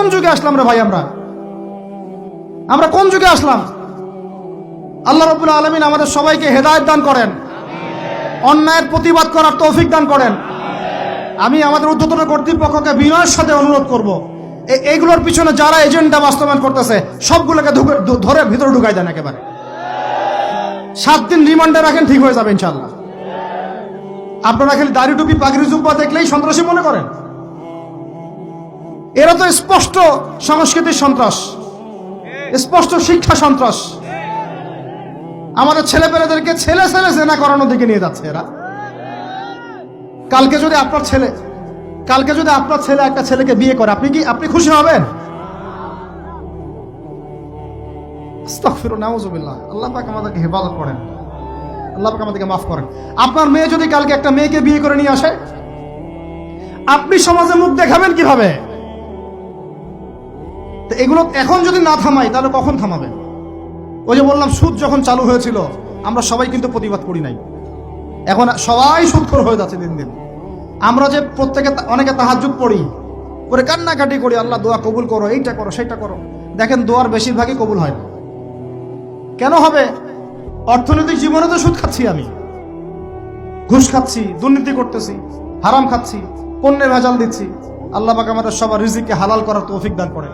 কোন যুগে আসলাম রে ভাই আমরা? আমরা কোন যুগে আসলাম? আল্লাহ রবুল্লা আলমিন আমাদের সবাইকে হেদায়ত দান করেন। অন্যায়ের প্রতিবাদ করার তৌফিক দান করেন। আমি আমাদের উদ্যোতন কর্তৃপক্ষকে বিনয়ের সাথে অনুরোধ করব। এইগুলোর পিছনে যারা এজেন্ডা বাস্তবায়ন করতেছে, সবগুলোকে ধরে ভিতরে ঢুকাই দেন একেবারে। সাত দিন রিমান্ডে রাখেন, ঠিক হয়ে যাবে ইনশাল্লাহ আপনারা খালি দাড়ি টুপি, পাগড়ি, জুব্বা দেখলেই সন্ত্রাসী মনে করেন? এরা তো স্পষ্ট সংস্কৃতির সন্ত্রাস। স্পষ্ট শিক্ষা সন্ত্রাস। আমাদের ছেলে পেলেদেরকে ছেলে ছেলে জেনা করানোর দিকে নিয়ে যাচ্ছে এরা। কালকে যদি আপনার ছেলে, কালকে যদি আপনার ছেলে একটা ছেলেকে বিয়ে করে, আপনি কি, আপনি খুশি হবেন? আল্লাহ আমাদেরকে হেফাজত করেন। আল্লাহ আমাদেরকে মাফ করেন। আপনার মেয়ে যদি কালকে একটা মেয়েকে বিয়ে করে নিয়ে আসে, আপনি সমাজে মুখ দেখাবেন কীভাবে? তো এগুলো এখন যদি না থামাই, তাহলে কখন থামাবে? ওই যে বললাম, সুদ যখন চালু হয়েছিল, আমরা সবাই কিন্তু প্রতিবাদ করি নাই। এখন সবাই সুদখোর হয়ে যাচ্ছে দিন দিন। আমরা যে প্রত্যেকে অনেকে তাহাজুদ পড়ি, করে কান্নাকাটি করি, আল্লাহ দোয়া কবুল করো, এইটা করো, সেইটা করো। দেখেন, দোয়ার বেশিরভাগই কবুল হয় না। কেন হবে? অর্থনৈতিক জীবনে তো সুদ খাচ্ছি আমি। ঘুষ খাচ্ছি, দুর্নীতি করতেছি, হারাম খাচ্ছি পণ্যে ভেজাল দিচ্ছি। আল্লাহ পাক আমাদের সবার রিজিককে হালাল করার তৌফিক দান করে